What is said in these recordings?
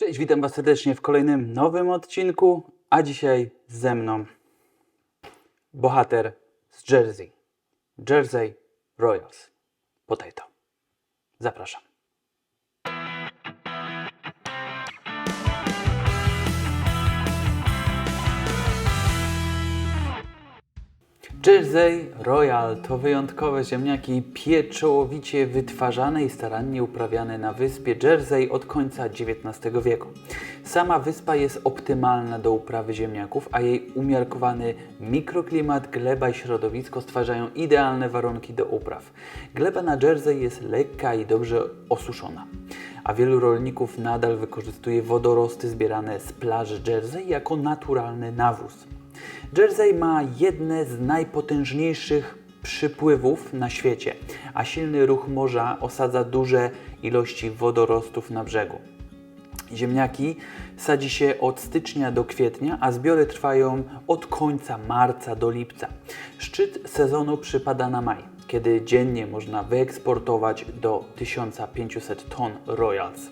Cześć, witam Was serdecznie w kolejnym nowym odcinku, a dzisiaj ze mną bohater z Jersey, Jersey Royals, Potato. Zapraszam. Jersey Royal to wyjątkowe ziemniaki pieczołowicie wytwarzane i starannie uprawiane na wyspie Jersey od końca XIX wieku. Sama wyspa jest optymalna do uprawy ziemniaków, a jej umiarkowany mikroklimat, gleba i środowisko stwarzają idealne warunki do upraw. Gleba na Jersey jest lekka i dobrze osuszona, a wielu rolników nadal wykorzystuje wodorosty zbierane z plaży Jersey jako naturalny nawóz. Jersey ma jedne z najpotężniejszych przypływów na świecie, a silny ruch morza osadza duże ilości wodorostów na brzegu. Ziemniaki sadzi się od stycznia do kwietnia, a zbiory trwają od końca marca do lipca. Szczyt sezonu przypada na maj, kiedy dziennie można wyeksportować do 1500 ton Royals.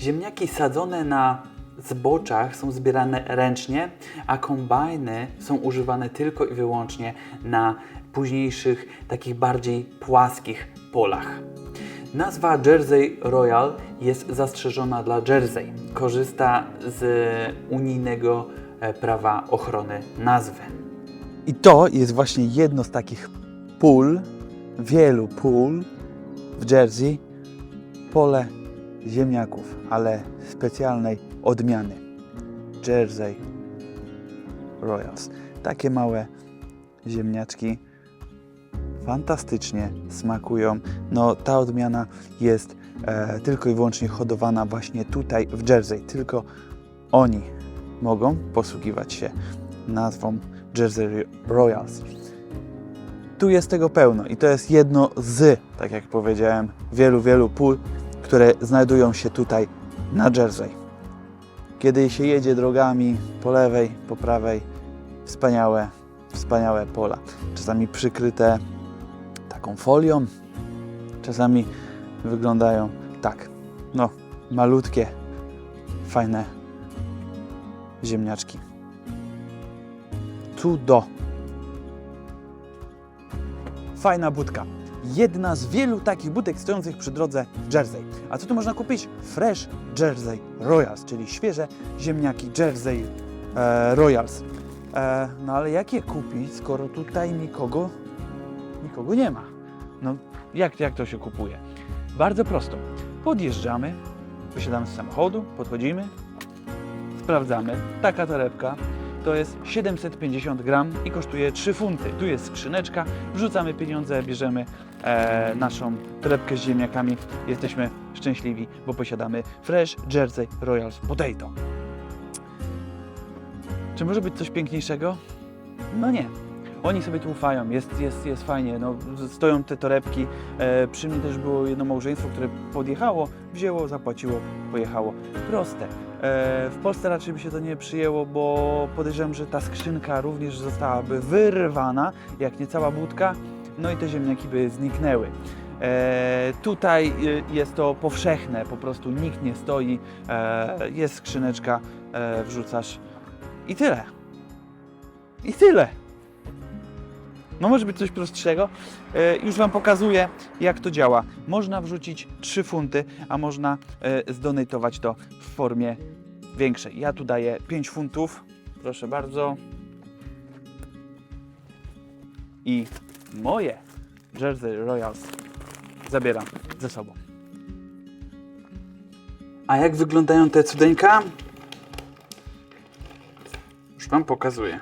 Ziemniaki sadzone na zboczach są zbierane ręcznie, a kombajny są używane tylko i wyłącznie na późniejszych, takich bardziej płaskich polach. Nazwa Jersey Royal jest zastrzeżona dla Jersey. Korzysta z unijnego e, prawa ochrony nazwy. I to jest właśnie jedno z takich pól, wielu pól w Jersey, pole ziemniaków, ale specjalnej odmiany. Jersey Royals. Takie małe ziemniaczki fantastycznie smakują. No ta odmiana jest e, tylko i wyłącznie hodowana właśnie tutaj w Jersey. Tylko oni mogą posługiwać się nazwą Jersey Royals. Tu jest tego pełno i to jest jedno z, tak jak powiedziałem, wielu, wielu pól, które znajdują się tutaj na Jersey. Kiedy się jedzie drogami po lewej, po prawej, wspaniałe, wspaniałe pola. Czasami przykryte taką folią, czasami wyglądają tak, no, malutkie, fajne ziemniaczki. Cudo. Fajna budka. Jedna z wielu takich budek stojących przy drodze w Jersey. A co tu można kupić? Fresh Jersey Royals, czyli świeże ziemniaki Jersey e, Royals. E, no ale jak je kupić, skoro tutaj nikogo, nikogo nie ma? No jak, jak to się kupuje? Bardzo prosto. Podjeżdżamy, wysiadamy z samochodu, podchodzimy, sprawdzamy. Taka torebka to jest 750 gram i kosztuje 3 funty. Tu jest skrzyneczka, wrzucamy pieniądze, bierzemy e, naszą torebkę z ziemniakami. Jesteśmy szczęśliwi, bo posiadamy Fresh Jersey Royals Potato. Czy może być coś piękniejszego? No nie. Oni sobie tu ufają, jest, jest, jest fajnie, no, stoją te torebki. E, przy mnie też było jedno małżeństwo, które podjechało, wzięło, zapłaciło, pojechało. Proste. E, w Polsce raczej by się to nie przyjęło, bo podejrzewam, że ta skrzynka również zostałaby wyrwana, jak nie cała budka, no i te ziemniaki by zniknęły. E, tutaj e, jest to powszechne, po prostu nikt nie stoi, e, jest skrzyneczka, e, wrzucasz i tyle. I tyle. No może być coś prostszego. E, Już Wam pokazuję, jak to działa. Można wrzucić 3 funty, a można e, to w formie większej. Ja tu daję 5 funtów. Proszę bardzo. I moje Jersey Royals zabieram ze sobą. A jak wyglądają te cudeńka? Już Wam pokazuję.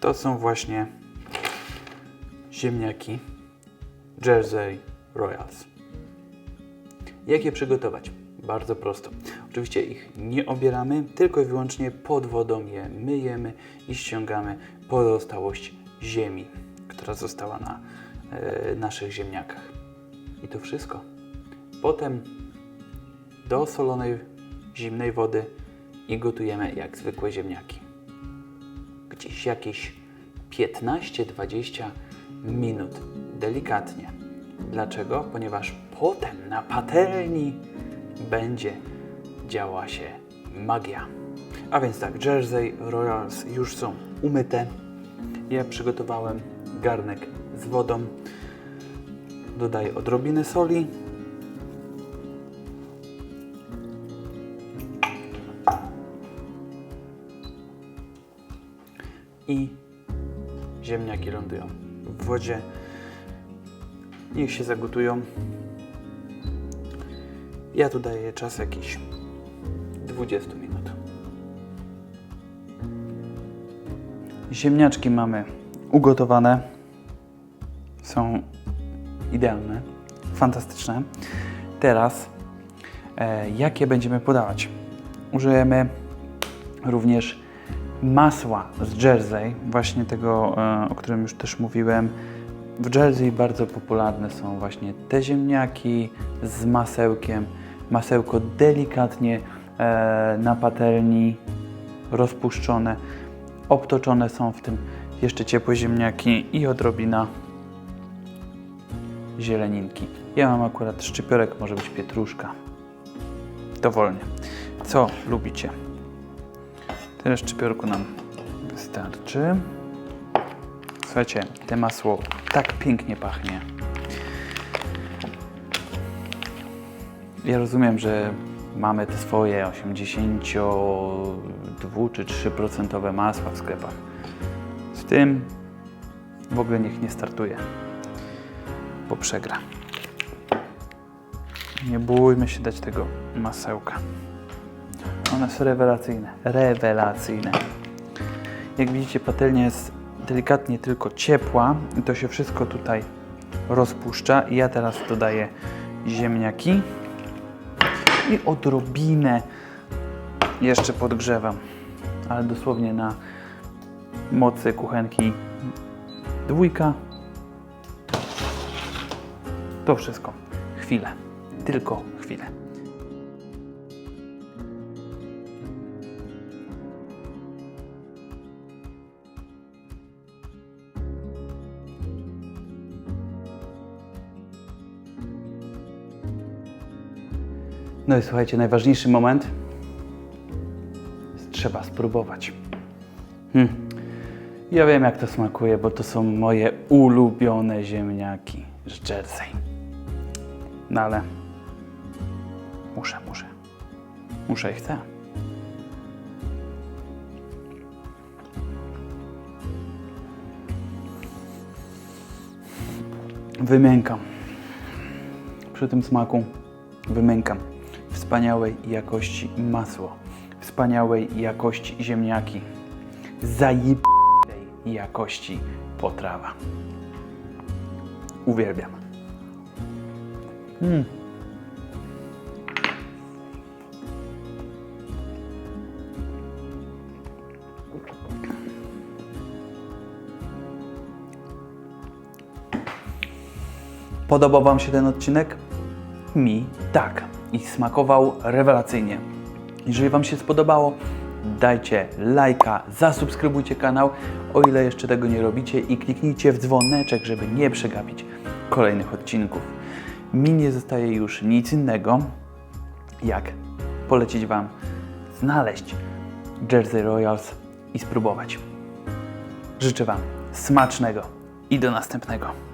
To są właśnie ziemniaki Jersey Royals. Jak je przygotować? Bardzo prosto. Oczywiście ich nie obieramy, tylko i wyłącznie pod wodą je myjemy i ściągamy pozostałość ziemi, która została na e, naszych ziemniakach. I to wszystko. Potem do solonej, zimnej wody i gotujemy jak zwykłe ziemniaki. Gdzieś jakieś 15-20 minut. Delikatnie. Dlaczego? Ponieważ potem na patelni będzie działa się magia. A więc tak, Jersey Royals już są umyte. Ja przygotowałem garnek z wodą. Dodaję odrobinę soli. I ziemniaki lądują w wodzie. Niech się zagotują. Ja tu daję czas jakiś 20 minut. Ziemniaczki mamy ugotowane. Są idealne, fantastyczne. Teraz e, jakie będziemy podawać? Użyjemy również masła z Jersey, właśnie tego, e, o którym już też mówiłem. W Jersey bardzo popularne są właśnie te ziemniaki z masełkiem. Masełko delikatnie na patelni rozpuszczone. Obtoczone są w tym jeszcze ciepłe ziemniaki i odrobina zieleninki. Ja mam akurat szczypiorek, może być pietruszka. Dowolnie. Co lubicie? Tyle szczypiorku nam wystarczy. Słuchajcie, te masło tak pięknie pachnie. Ja rozumiem, że mamy te swoje 82 czy 3% masła w sklepach. Z tym w ogóle niech nie startuje, bo przegra. Nie bójmy się dać tego masełka. One są rewelacyjne. Rewelacyjne. Jak widzicie, patelnia jest delikatnie tylko ciepła i to się wszystko tutaj rozpuszcza. I ja teraz dodaję ziemniaki i odrobinę jeszcze podgrzewam, ale dosłownie na mocy kuchenki dwójka. To wszystko. Chwilę. Tylko chwilę. No i słuchajcie, najważniejszy moment. Trzeba spróbować. Hmm. Ja wiem, jak to smakuje, bo to są moje ulubione ziemniaki z Jersey. No ale muszę, muszę. Muszę i chcę. Wymiękam. Przy tym smaku wymiękam. Wspaniałej jakości masło. Wspaniałej jakości ziemniaki. Zajebistej jakości potrawa. Uwielbiam. Mm. Podobał Wam się ten odcinek? Mi tak. I smakował rewelacyjnie. Jeżeli Wam się spodobało, dajcie lajka, zasubskrybujcie kanał, o ile jeszcze tego nie robicie i kliknijcie w dzwoneczek, żeby nie przegapić kolejnych odcinków. Mi nie zostaje już nic innego, jak polecić Wam znaleźć Jersey Royals i spróbować. Życzę Wam smacznego i do następnego.